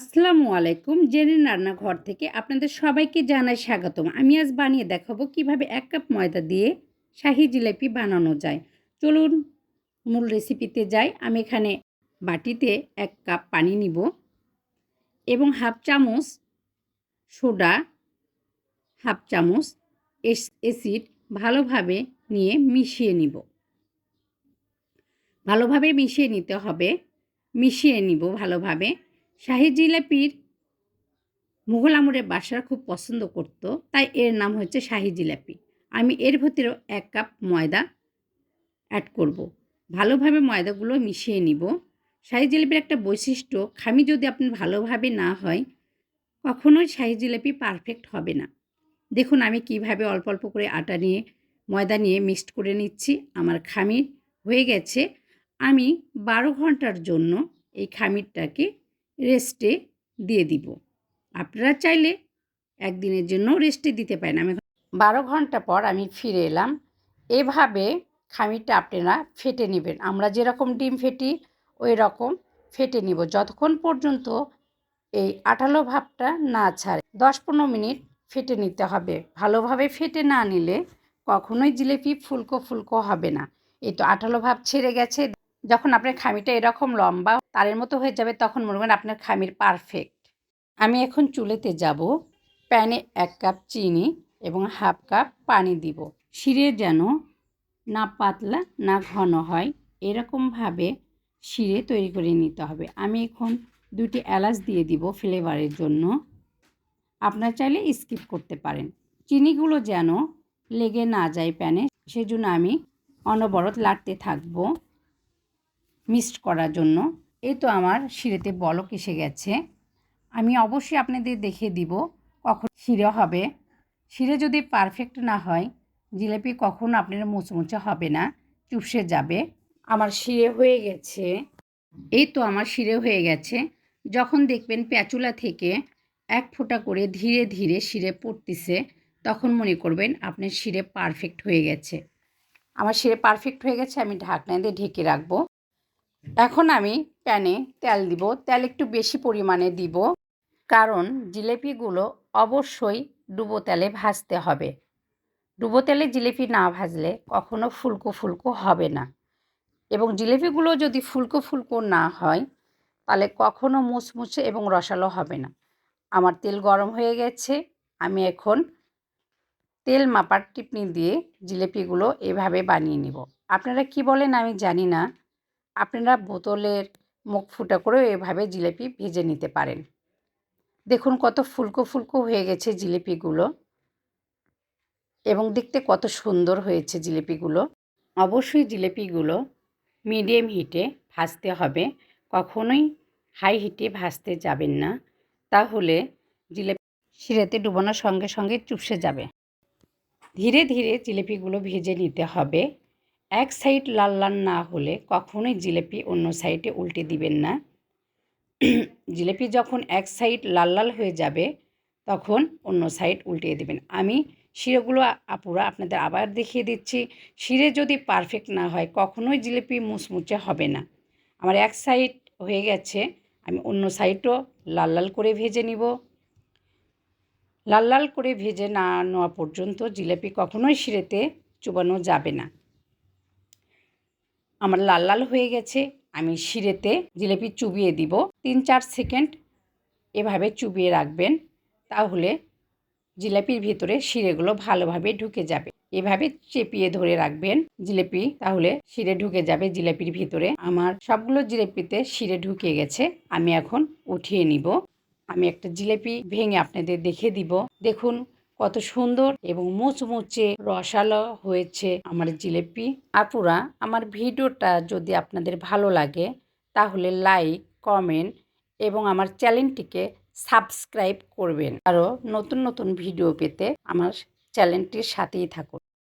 আসসালামু আলাইকুম। জেনে রান্নাঘর থেকে আপনাদের সবাইকে জানাই স্বাগতম। আমি আজ বানিয়ে দেখাবো কীভাবে এক কাপ ময়দা দিয়ে শাহি জিলাপি বানানো যায়। চলুন মূল রেসিপিতে যাই। আমি এখানে বাটিতে এক কাপ পানি নিব এবং হাফ চামচ সোডা, হাফ চামচ এসিড ভালোভাবে নিয়ে মিশিয়ে নিব। ভালোভাবে মিশিয়ে নিতে হবে। মিশিয়ে নিব ভালোভাবে। শাহি জিলাপির মুঘল আমরের বাসার খুব পছন্দ করত, তাই এর নাম হচ্ছে শাহি জিলাপি। আমি এর ভিতরেও এক কাপ ময়দা অ্যাড করব। ভালোভাবে ময়দাগুলো মিশিয়ে নিব। শাহি জিলাপির একটা বৈশিষ্ট্য, খামি যদি আপনার ভালোভাবে না হয়, কখনোই শাহি জিলাপি পারফেক্ট হবে না। দেখুন, আমি কীভাবে অল্প অল্প করে আটা নিয়ে, ময়দা নিয়ে মিক্সড করে নিচ্ছি। আমার খামির হয়ে গেছে। আমি বারো ঘণ্টার জন্য এই খামিরটাকে রেস্টে দিয়ে দিব। আপনারা চাইলে একদিনের জন্য রেস্টে দিতে পারেন। আমি বারো ঘণ্টা পর আমি ফিরে এলাম। এভাবে খামিরটা আপনারা ফেটে নেবেন। আমরা যেরকম ডিম ফেটি, ওই রকম ফেটে নিব। যতক্ষণ পর্যন্ত এই আঠালো ভাবটা না ছাড়ে, দশ পনেরো মিনিট ফেটে নিতে হবে। ভালোভাবে ফেটে না নিলে কখনোই জিলেপি ফুলকো ফুলকো হবে না। এই তো আঠালো ভাব ছেড়ে গেছে। যখন আপনার খামিটা এরকম লম্বা, তারের মতো হয়ে যাবে, তখন মনে করেন আপনার খামির পারফেক্ট আমি এখন চুলেতে যাব, প্যানে এক কাপ চিনি এবং হাফ কাপ পানি দিব। শিরে যেন না পাতলা, না ঘন হয় এরকমভাবে শিরে তৈরি করে নিতে হবে। আমি এখন দুটি এলাচ দিয়ে দিব ফ্লেভারের জন্য। আপনার চাইলে স্কিপ করতে পারেন। চিনিগুলো যেন লেগে না যায় প্যানে, সেজন্য আমি অনবরত লাড়তে থাকব। মিক্সড করার জন্য। এই তো আমার শিরেতে বলক এসে গেছে। আমি অবশ্যই আপনাদের দেখে দিব কখন শিরে হবে। শিরে যদি পারফেক্ট না হয়, জিলাপি কখনো আপনার মুচমুচে হবে না, চুপসে যাবে। আমার শিরে হয়ে গেছে। এই তো আমার শিরে হয়ে গেছে। যখন দেখবেন প্যাচুলা থেকে এক ফোঁটা করে ধীরে ধীরে শিরে পড়তেছে, তখন মনে করবেন আপনার শিরে পারফেক্ট হয়ে গেছে। আমার শিরে পারফেক্ট হয়ে গেছে, আমি ঢাকনা দিয়ে ঢেকে রাখব। এখন আমি প্যানে তেল দিব। তেল একটু বেশি পরিমাণে দিব, কারণ জিলেপিগুলো অবশ্যই ডুবো তেলে ভাজতে হবে। ডুবো তেলে জিলেপি না ভাজলে কখনো ফুলকো ফুলকো হবে না। এবং জিলেপিগুলো যদি ফুলকো ফুলকো না হয়, তাহলে কখনো মুচমুচে এবং রসালো হবে না। আমার তেল গরম হয়ে গেছে, আমি এখন তেল মাপার টিপনি দিয়ে জিলেপিগুলো এভাবে বানিয়ে নিব। আপনারা কি বলেন আমি জানি না। আপনারা বোতলের মুখ ফুটা করেও এভাবে জিলেপি ভেজে নিতে পারেন। দেখুন কত ফুলকো ফুলকো হয়ে গেছে জিলিপিগুলো। এবং দেখতে কত সুন্দর হয়েছে জিলিপিগুলো। অবশ্যই জিলিপিগুলো মিডিয়াম হিটে ভাজতে হবে। কখনোই হাই হিটে ভাজতে যাবেন না। তাহলে জিলেপি শিরেতে ডুবানোর সঙ্গে সঙ্গে চুপসে যাবে। ধীরে ধীরে জিলিপিগুলো ভেজে নিতে হবে। এক সাইড লাল লাল না হলে কখনোই জিলেপি অন্য সাইডে উল্টে দিবেন না। জিলেপি যখন এক সাইড লাল লাল হয়ে যাবে, তখন অন্য সাইড উল্টিয়ে দেবেন। আমি শিরেগুলো আপুরা আপনাদের আবার দেখিয়ে দিচ্ছি। শিরে যদি পারফেক্ট না হয়, কখনোই জিলেপি মুচমুচে হবে না। আমার এক সাইড হয়ে গেছে, আমি অন্য সাইডও লাল লাল করে ভেজে নিব। লাল লাল করে ভেজে না নেওয়া পর্যন্ত জিলেপি কখনোই শিরেতে চুবানো যাবে না। আমার লাল লাল হয়ে গেছে, আমি শিরেতে জিলেপি চুবিয়ে দিব। তিন চার সেকেন্ড এভাবে চুবিয়ে রাখবেন, তাহলে জিলাপির ভিতরে শিরেগুলো ভালোভাবে ঢুকে যাবে। এভাবে চেপিয়ে ধরে রাখবেন জিলেপি, তাহলে শিরে ঢুকে যাবে জিলাপির ভিতরে। আমার সবগুলো জিলেপিতে শিরে ঢুকে গেছে, আমি এখন উঠিয়ে নিব। আমি একটা জিলেপি ভেঙে আপনাদের দেখে দিব। দেখুন কত সুন্দর এবং মুচমুচে রসালো হয়েছে আমার জিলেপি। আপুরা, আমার ভিডিওটা যদি আপনাদের ভালো লাগে, তাহলে লাইক, কমেন্ট এবং আমার চ্যানেলটিকে সাবস্ক্রাইব করবেন। আরও নতুন নতুন ভিডিও পেতে আমার চ্যানেলটির সাথেই থাকুন।